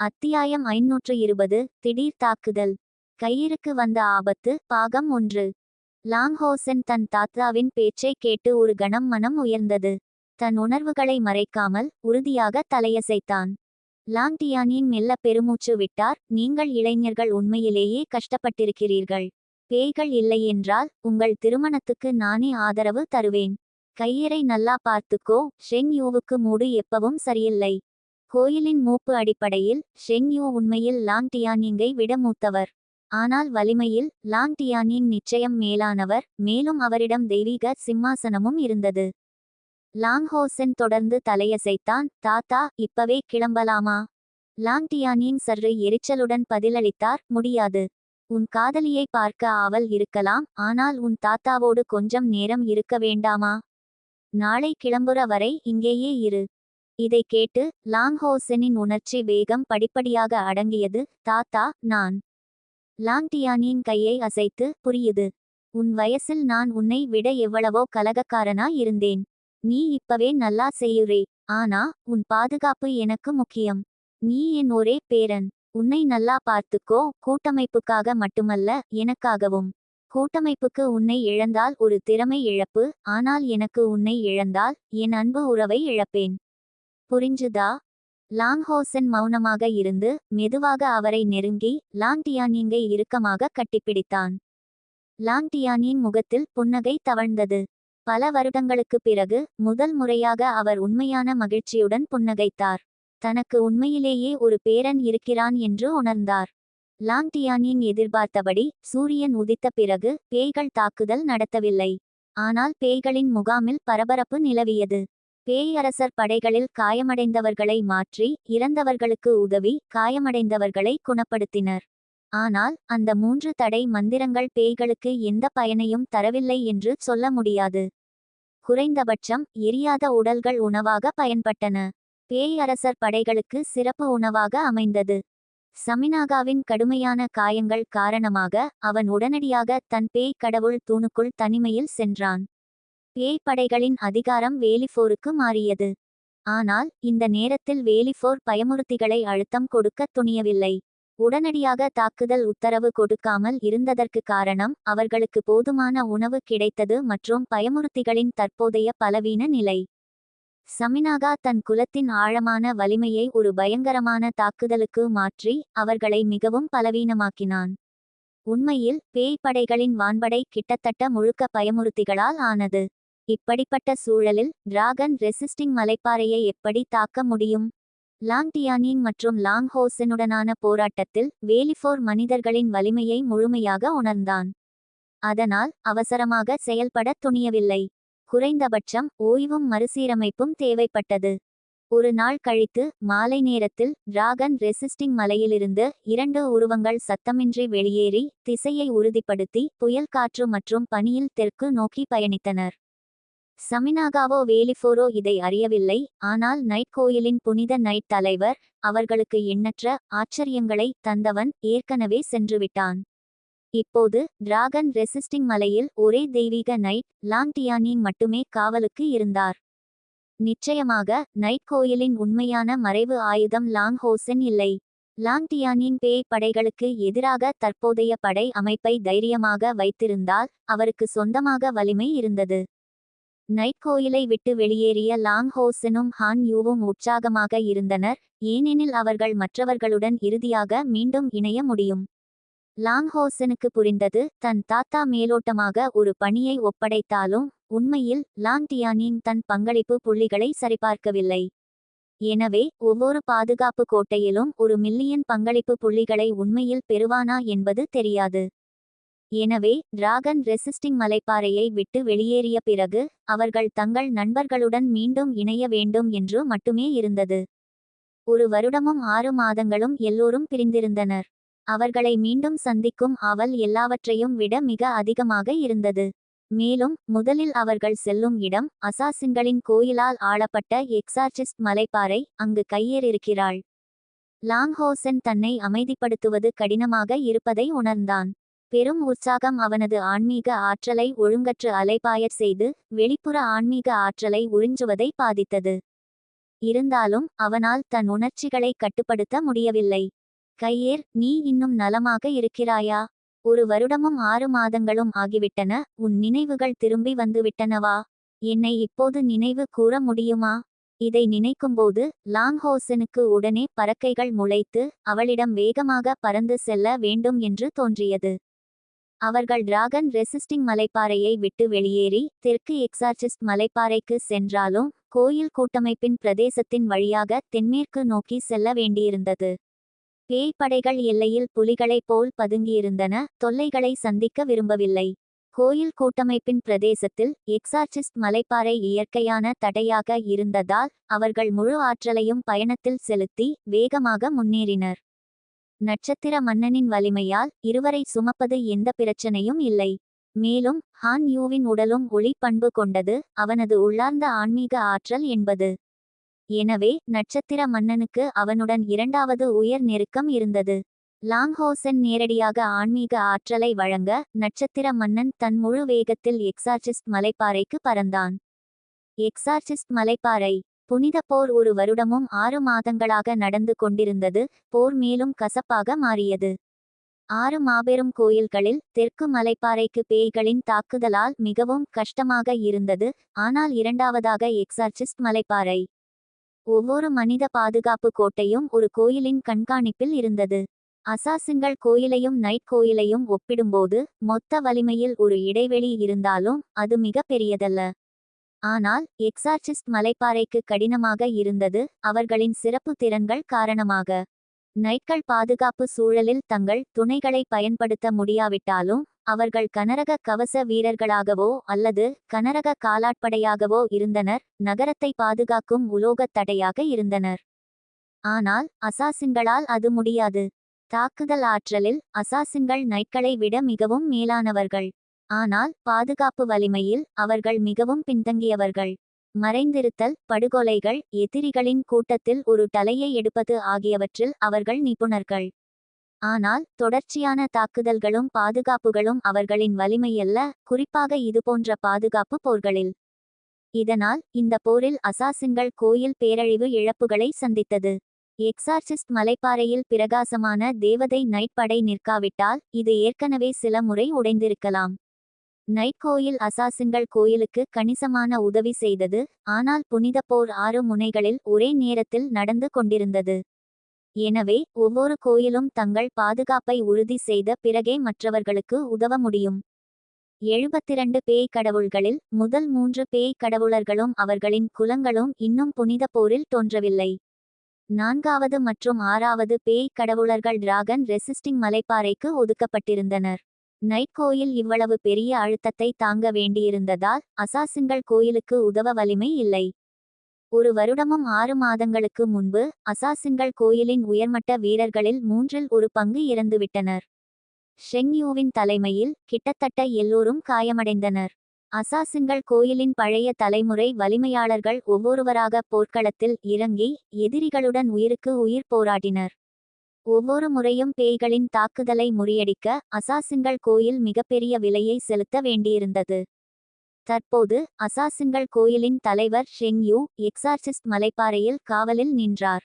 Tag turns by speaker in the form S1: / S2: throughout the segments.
S1: அத்தியாயம் ஐநூற்று இருபது திடீர் தாக்குதல். கையிருக்கு வந்த ஆபத்து பாகம் ஒன்று. லாங்ஹோசென் தன் தாத்தாவின் பேச்சைக் கேட்டு ஒரு கணம் மனம் உயர்ந்தது. தன் உணர்வுகளை மறைக்காமல் உறுதியாக தலையசைத்தான். லாங்டியானின் மெல்ல பெருமூச்சு விட்டார் நீங்கள் இளைஞர்கள் உண்மையிலேயே கஷ்டப்பட்டிருக்கிறீர்கள். பேய்கள் இல்லையென்றால் உங்கள் திருமணத்துக்கு நானே ஆதரவு தருவேன். கையரை நல்லா பார்த்துக்கோ ஷென் யூவுக்கு மூடு எப்பவும் சரியில்லை. கோயிலின் மூப்பு அடிப்படையில் ஷெங்யூ உண்மையில் லாங் டியானிங்கை விட மூத்தவர். ஆனால் வலிமையில் லாங் டியானிங் நிச்சயம் மேலானவர் மேலும் அவரிடம் தெய்வீக சிம்மாசனமும் இருந்தது. லாங் ஹோசென் தொடர்ந்து தலையசைத்தான் தாத்தா இப்பவே கிளம்பலாமா லாங் டியானின் சற்று எரிச்சலுடன் பதிலளித்தார் முடியாது. உன் காதலியை பார்க்க ஆவல் இருக்கலாம் ஆனால் உன் தாத்தாவோடு கொஞ்சம் நேரம் இருக்க வேண்டாமா? நாளை கிளம்புற வரை இங்கேயே இரு. இதை கேட்டு லாங்ஹோசெனின் உணர்ச்சி வேகம் படிப்படியாக அடங்கியது. தாத்தா நான் லாங்டியானின் கையை அசைத்து புரியுது. உன் வயசில் நான் உன்னை விட எவ்வளவோ கலகக்காரனா இருந்தேன் நீ இப்பவே நல்லா செய்யுறே. ஆனா உன் பாதுகாப்பு எனக்கு முக்கியம். நீ என் ஒரே பேரன். உன்னை நல்லா பார்த்துக்கோ. கூட்டமைப்புக்காக மட்டுமல்ல எனக்காகவும். கூட்டமைப்புக்கு உன்னை இழந்தால் ஒரு திறமை இழப்பு. ஆனால் எனக்கு உன்னை இழந்தால் என் அன்பு உறவை இழப்பேன். புரிஞ்சுதா? லாங்ஹோசன் மௌனமாக இருந்து மெதுவாக அவரை நெருங்கி லாங்டியானிங்கை இறுக்கமாக கட்டிப்பிடித்தான். லாங்டியானின் முகத்தில் புன்னகை தவழ்ந்தது. பல வருடங்களுக்குப் பிறகு முதல் முறையாக அவர் உண்மையான மகிழ்ச்சியுடன் புன்னகைத்தார். தனக்கு உண்மையிலேயே ஒரு பேரன் இருக்கிறான் என்று உணர்ந்தார். லாங்டியானின் எதிர்பார்த்தபடி சூரியன் உதித்த பிறகு பேய்கள் தாக்குதல் நடத்தவில்லை. ஆனால் பேய்களின் முகாமில் பரபரப்பு நிலவியது. பேயரசர் படைகளில் காயமடைந்தவர்களை மாற்றி இறந்தவர்களுக்கு உதவி காயமடைந்தவர்களை குணப்படுத்தினர். ஆனால் அந்த மூன்று தடை மந்திரங்கள் பேய்களுக்கு எந்த பயனையும் தரவில்லை என்று சொல்ல முடியாது. குறைந்தபட்சம் எரியாத உடல்கள் உணவாக பயன்பட்டன. பேயரசர் படைகளுக்கு சிறப்பு உணவாக அமைந்தது. சமினாகாவின் கடுமையான காயங்கள் காரணமாக அவன் உடனடியாக தன் பேய் கடவுள் தூணுக்குள் தனிமையில் சென்றான். பேய் படைகளின் அதிகாரம் வேலிஃபோருக்கு மாறியது. ஆனால் இந்த நேரத்தில் வேலிஃபோர் பயமுறுத்திகளை அழுத்தம் கொடுக்க துணியவில்லை. உடனடியாக தாக்குதல் உத்தரவு கொடுக்காமல் இருந்ததற்கு காரணம் அவர்களுக்கு போதுமான உணவு கிடைத்தது மற்றும் பயமுறுத்திகளின் தற்போதைய பலவீன நிலை. சமினாகா தன் குலத்தின் ஆழமான வலிமையை ஒரு பயங்கரமான தாக்குதலுக்கு மாற்றி அவர்களை மிகவும் பலவீனமாக்கினான். உண்மையில் பேய் படைகளின் வான்படை கிட்டத்தட்ட முழுக்க பயமுறுத்திகளால் ஆனது. இப்படிப்பட்ட சூழலில் டிராகன் ரெசிஸ்டிங் மலைப்பாறையை எப்படி தாக்க முடியும்? லாங்டியானிங் மற்றும் லாங் ஹோசனுடனான போராட்டத்தில் வேலிஃபோர் மனிதர்களின் வலிமையை முழுமையாக உணர்ந்தான். அதனால் அவசரமாக செயல்பட துணியவில்லை. குறைந்தபட்சம் ஓய்வும் மறுசீரமைப்பும் தேவைப்பட்டது. ஒரு நாள் கழித்து மாலை நேரத்தில் டிராகன் ரெசிஸ்டிங் மலையிலிருந்து இரண்டு உருவங்கள் சத்தமின்றி வெளியேறி திசையை உறுதிப்படுத்தி புயல் காற்று மற்றும் பனியில் தெற்கு நோக்கி பயணித்தனர். சமினாகாவோ வேலிஃபோரோ இதை அறியவில்லை. ஆனால் நைட் கோயிலின் புனித நைட் தலைவர் அவர்களுக்கு எண்ணற்ற ஆச்சரியங்களை தந்தவன் ஏற்கனவே சென்றுவிட்டான். இப்போது டிராகன் ரெசிஸ்டிங் மலையில் ஒரே தெய்வீக நைட் லாங்டியானின் மட்டுமே காவலுக்கு இருந்தார். நிச்சயமாக நைட் கோயிலின் உண்மையான மறைவு ஆயுதம் லாங் ஹோசன் இல்லை. லாங்டியானின் பேய் படைகளுக்கு எதிராக தற்போதைய படை அமைப்பை தைரியமாக வைத்திருந்தால் அவருக்கு சொந்தமாக வலிமை இருந்தது. நைட் கோயிலை விட்டு வெளியேறிய லாங் ஹோசனும் ஹான் யூவும் உற்சாகமாக இருந்தனர். ஏனெனில் அவர்கள் மற்றவர்களுடன் இறுதியாக மீண்டும் இணைய முடியும். லாங் ஹோசனுக்கு புரிந்தது தன் தாத்தா மேலோட்டமாக ஒரு பணியை ஒப்படைத்தாலும் உண்மையில் லாங் டியானின் தன் பங்களிப்பு புள்ளிகளை சரிபார்க்கவில்லை. எனவே ஒவ்வொரு பாதுகாப்பு கோட்டையிலும் ஒரு மில்லியன் பங்களிப்பு புள்ளிகளை உண்மையில் பெறுவானா என்பது தெரியாது. எனவே டிராகன் ரெசிஸ்டிங் மலைப்பாறையை விட்டு வெளியேறிய பிறகு அவர்கள் தங்கள் நண்பர்களுடன் மீண்டும் இணைய வேண்டும் என்று மட்டுமே இருந்தது. ஒரு வருடமும் ஆறு மாதங்களும் எல்லோரும் பிரிந்திருந்தனர். அவர்களை மீண்டும் சந்திக்கும் அவள் எல்லாவற்றையும் விட மிக அதிகமாக இருந்தது. மேலும் முதலில் அவர்கள் செல்லும் இடம் அசாசின்களின் கோயிலால் ஆளப்பட்ட எக்ஸார்சிஸ்ட் மலைப்பாறை அங்கு கையேறிருக்கிறாள். லாங்ஹோசன் தன்னை அமைதிப்படுத்துவது கடினமாக இருப்பதை உணர்ந்தான். பெரும் உற்சாகம் அவனது ஆன்மீக ஆற்றலை ஒழுங்கற்று அலைபாயச் செய்து வெளிப்புற ஆன்மீக ஆற்றலை உறிஞ்சுவதை பாதித்தது. இருந்தாலும் அவனால் தன் உணர்ச்சிகளை கட்டுப்படுத்த முடியவில்லை. கையேர் நீ இன்னும் நலமாக இருக்கிறாயா? ஒரு வருடமும் ஆறு மாதங்களும் ஆகிவிட்டன உன் நினைவுகள் திரும்பி வந்துவிட்டனவா? என்னை இப்போது நினைவு கூற முடியுமா? இதை நினைக்கும்போது லாங்ஹோசனுக்கு உடனே பறக்கைகள் முளைத்து அவளிடம் வேகமாக பறந்து செல்ல வேண்டும் என்று தோன்றியது. அவர்கள் டிராகன் ரெசிஸ்டிங் மலைப்பாறையை விட்டு வெளியேறி தெற்கு எக்ஸார்சிஸ்ட் மலைப்பாறைக்கு சென்றாலும் கோயில் கூட்டமைப்பின் பிரதேசத்தின் வழியாக தென்மேற்கு நோக்கி செல்ல வேண்டியிருந்தது. பேய் படைகள் எல்லையில் புலிகளைப் போல் பதுங்கியிருந்தன தொல்லைகளை சந்திக்க விரும்பவில்லை. கோயில் கூட்டமைப்பின் பிரதேசத்தில் எக்ஸார்சிஸ்ட் மலைப்பாறை இயற்கையான தடையாக இருந்ததால் அவர்கள் முழு ஆற்றலையும் பயணத்தில் செலுத்தி வேகமாக முன்னேறினர். நட்சத்திர மன்னனின் வலிமையால் இருவரை சுமப்பது எந்த பிரச்சனையும் இல்லை. மேலும் ஹான் யூவின் உடலும் ஒளி பண்பு கொண்டது அவனது உள்ளார்ந்த ஆன்மீக ஆற்றல் என்பது. எனவே நட்சத்திர மன்னனுக்கு அவனுடன் இரண்டாவது உயர் நெருக்கம் இருந்தது. லாங்ஹோசன் நேரடியாக ஆன்மீக ஆற்றலை வழங்க நட்சத்திர மன்னன் தன் முழு வேகத்தில் எக்ஸார்சிஸ்ட் மலைப்பாறைக்கு பறந்தான். எக்ஸார்சிஸ்ட் மலைப்பாறை புனித போர் ஒரு வருடமும் ஆறு மாதங்களாக நடந்து கொண்டிருந்தது போர் மேலும் கசப்பாக மாறியது. ஆறு மாபெரும் கோயில்களில் தெற்கு மலைப்பாறைக்கு பேய்களின் தாக்குதலால் மிகவும் கஷ்டமாக இருந்தது ஆனால் இரண்டாவதாக எக்ஸார்சிஸ்ட் மலைப்பாறை. ஒவ்வொரு மனித பாதுகாப்பு கோட்டையும் ஒரு கோயிலின் கண்காணிப்பில் இருந்தது. அசாசின்கள் கோயிலையும் நைட் கோயிலையும் ஒப்பிடும்போது மொத்த வலிமையில் ஒரு இடைவெளி இருந்தாலும் அது மிக பெரியதல்ல. ஆனால் எக்ஸார்சிஸ்ட் மலைப்பாறைக்கு கடினமாக இருந்தது அவர்களின் சிறப்பு திறன்கள் காரணமாக. நைட்கள் பாதுகாப்பு சூழலில் தங்கள் துணைகளை பயன்படுத்த முடியாவிட்டாலும் அவர்கள் கனரக கவச வீரர்களாகவோ அல்லது கனரக காலாட்படையாகவோ இருந்தனர் நகரத்தை பாதுகாக்கும் உலோகத் தடையாக இருந்தனர். ஆனால் அசாசின்களால் அது முடியாது. தாக்குதல் ஆற்றலில் அசாசின்கள் நைட்களை விட மிகவும் மேலானவர்கள். ஆனால் பாதுகாப்பு வலிமையில் அவர்கள் மிகவும் பின்தங்கியவர்கள். மறைந்திருத்தல் படுகொலைகள் எதிரிகளின் கூட்டத்தில் ஒரு தலையை எடுப்பது ஆகியவற்றில் அவர்கள் நிபுணர்கள். ஆனால் தொடர்ச்சியான தாக்குதல்களும் பாதுகாப்புகளும் அவர்களின் வலிமையல்ல குறிப்பாக இதுபோன்ற பாதுகாப்பு போர்களில். இதனால் இந்த போரில் அசாசின்கள் கோயில் பேரழிவு இழப்புகளை சந்தித்தது. எக்ஸார்சிஸ்ட் மலைப்பாறையில் பிரகாசமான தேவதை நைட் படை நிற்காவிட்டால் இது ஏற்கனவே சில முறை உடைந்திருக்கலாம். நைட் கோயில் அசாசின்கள் கோயிலுக்கு கணிசமான உதவி செய்தது ஆனால் புனித போர் ஆறு முனைகளில் ஒரே நேரத்தில் நடந்து கொண்டிருந்தது. எனவே ஒவ்வொரு கோயிலும் தங்கள் பாதுகாப்பை உறுதி செய்த பிறகே மற்றவர்களுக்கு உதவ முடியும். எழுபத்திரண்டு பேய் கடவுள்களில் முதல் மூன்று பேய் கடவுளர்களும் அவர்களின் குலங்களும் இன்னும் புனித போரில் தோன்றவில்லை. நான்காவது மற்றும் ஆறாவது பேய் கடவுளர்கள் டிராகன் ரெசிஸ்டிங் மலைப்பாறைக்கு ஒதுக்கப்பட்டிருந்தனர். நைட் கோயில் இவ்வளவு பெரிய அழுத்தத்தை தாங்க வேண்டியிருந்ததால் அசாசின்கள் கோயிலுக்கு உதவ வலிமை இல்லை. ஒரு வருடமும் ஆறு மாதங்களுக்கு முன்பு அசாசின்கள் கோயிலின் உயர்மட்ட வீரர்களில் மூன்றில் ஒரு பங்கு இறந்துவிட்டனர். ஷெங்யூவின் தலைமையில் கிட்டத்தட்ட எல்லோரும் காயமடைந்தனர். அசாசின்கள் கோயிலின் பழைய தலைமுறை வலிமையாளர்கள் ஒவ்வொருவராக போர்க்களத்தில் இறங்கி எதிரிகளுடன் உயிருக்கு உயிர் போராடினர். ஒவ்வொரு முறையும் பேய்களின் தாக்குதலை முறியடிக்க அசாசின்கள் கோயில் மிகப்பெரிய விலையை செலுத்த வேண்டியிருந்தது. தற்போது அசாசின்கள் கோயிலின் தலைவர் ஷெங்யூ எக்ஸார்சிஸ்ட் மலைப்பாறையில் காவலில் நின்றார்.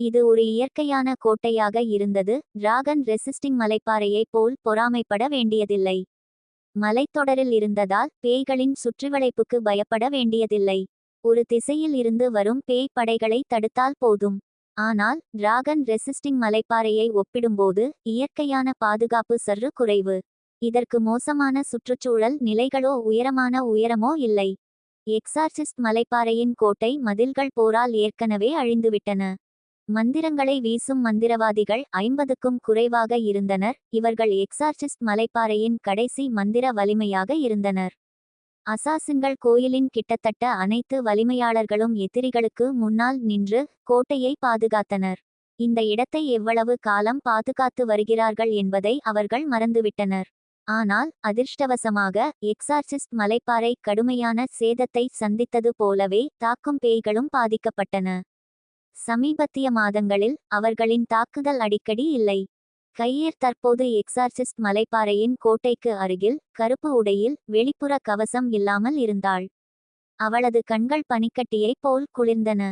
S1: இது ஒரு இயற்கையான கோட்டையாக இருந்தது டிராகன் ரெசிஸ்டிங் மலைப்பாறையைப் போல் பொறாமைப்பட வேண்டியதில்லை. மலைத்தொடரில் இருந்ததால் பேய்களின் சுற்றுவளைப்புக்கு பயப்பட வேண்டியதில்லை. ஒரு திசையில் இருந்து வரும் பேய் படைகளை தடுத்தால் போதும். ஆனால் டிராகன் ரெசிஸ்டிங் மலைப்பாறையை ஒப்பிடும்போது இயற்கையான பாதுகாப்பு சற்று குறைவு. இதற்கு மோசமான சுற்றுச்சூழல் நிலைகளோ உயரமான உயரமோ இல்லை. எக்ஸார்சிஸ்ட் மலைப்பாறையின் கோட்டை மதில்கள் போரால் ஏற்கனவே அழிந்துவிட்டன. மந்திரங்களை வீசும் மந்திரவாதிகள் ஐம்பதுக்கும் குறைவாக இருந்தனர். இவர்கள் எக்ஸார்சிஸ்ட் மலைப்பாறையின் கடைசி மந்திர வலிமையாக இருந்தனர். அசாசின்கள் கோயிலின் கிட்டத்தட்ட அனைத்து வலிமையாளர்களும் எதிரிகளுக்கு முன்னால் நின்று கோட்டையை பாதுகாத்தனர். இந்த இடத்தை எவ்வளவு காலம் பாதுகாத்து வருகிறார்கள் என்பதை அவர்கள் மறந்துவிட்டனர். ஆனால் அதிர்ஷ்டவசமாக எக்ஸார்சிஸ்ட் மலைப்பாறை கடுமையான சேதத்தை சந்தித்தது போலவே தாக்கும் பேய்களும் பாதிக்கப்பட்டன. சமீபத்திய மாதங்களில் அவர்களின் தாக்குதல் அடிக்கடி இல்லை. கையேர் தற்போது எக்ஸார்சிஸ்ட் மலைப்பாறையின் கோட்டைக்கு அருகில் கருப்பு உடையில் வெளிப்புற கவசம் இல்லாமல் இருந்தாள். அவளது கண்கள் பனிக்கட்டியைப் போல் குளிர்ந்தன.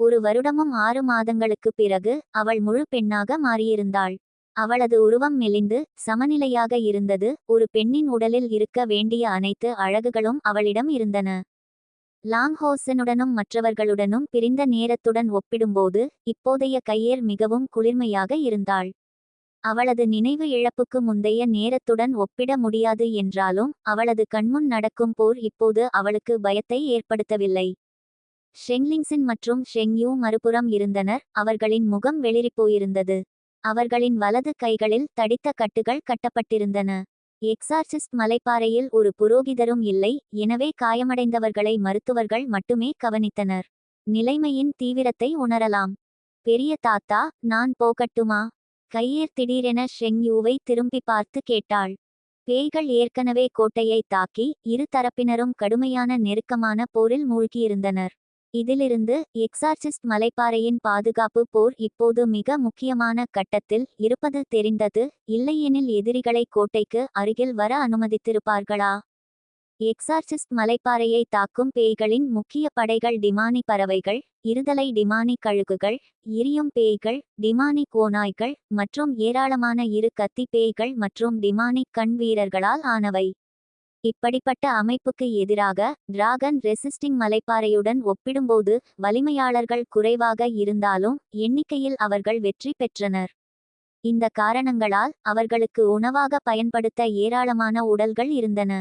S1: ஒரு வருடமும் ஆறு மாதங்களுக்குப் பிறகு அவள் முழு பெண்ணாக மாறியிருந்தாள். அவளது உருவம் மெலிந்து சமநிலையாக இருந்தது. ஒரு பெண்ணின் உடலில் இருக்க வேண்டிய அனைத்து அழகுகளும் அவளிடம் இருந்தன. லாங்ஹோசனுடனும் மற்றவர்களுடனும் பிரிந்த நேரத்துடன் ஒப்பிடும்போது இப்போதைய கையேர் மிகவும் குளிர்மையாக இருந்தாள். அவளது நினைவு இழப்புக்கு முந்தைய நேரத்துடன் ஒப்பிட முடியாது என்றாலும் அவளது கண்முன் நடக்கும் போர் இப்போது அவளுக்கு பயத்தை ஏற்படுத்தவில்லை. ஷெங்லிங்சின் மற்றும் ஷெங்யூ மறுபுறம் இருந்தனர். அவர்களின் முகம் வெளிரிப்போயிருந்தது. அவர்களின் வலது கைகளில் தடித்த கட்டுகள் கட்டப்பட்டிருந்தன. எக்ஸார்சிஸ்ட் மலைப்பாறையில் ஒரு புரோகிதரும் இல்லை எனவே காயமடைந்தவர்களை மருத்துவர்கள் மட்டுமே கவனித்தனர். நிலைமையின் தீவிரத்தை உணரலாம். பெரிய தாத்தா நான் போகட்டுமா? கையேர் திடீரென ஷெங்யூவை திரும்பி பார்த்து கேட்டாள். பேய்கள் ஏற்கனவே கோட்டையை தாக்கி இரு தரப்பினரும் கடுமையான நெருக்கமான போரில் மூழ்கியிருந்தனர். இதிலிருந்து எக்ஸார்சிஸ்ட் மலைப்பாறையின் பாதுகாப்பு போர் இப்போது மிக முக்கியமான கட்டத்தில் இருப்பது தெரிந்தது. இல்லையெனில் எதிரிகளை கோட்டைக்கு அருகில் வர அனுமதித்திருப்பார்களா? எக்ஸார்சிஸ்ட் மலைப்பாறையை தாக்கும் பேய்களின் முக்கிய படைகள் டிமானி பறவைகள் இருதலை டிமானி கழுகுகள் எரியும் பேய்கள் டிமானி கோனாய்கள் மற்றும் ஏராளமான இரு கத்தி பேய்கள் மற்றும் டிமானி கண் வீரர்களால் ஆனவை. இப்படிப்பட்ட அமைப்புக்கு எதிராக டிராகன் ரெசிஸ்டிங் மலைப்பாறையுடன் ஒப்பிடும்போது வலிமையாளர்கள் குறைவாக இருந்தாலும் எண்ணிக்கையில் அவர்கள் வெற்றி பெற்றனர். இந்த காரணங்களால் அவர்களுக்கு உணவாக பயன்படுத்த ஏராளமான உடல்கள் இருந்தன.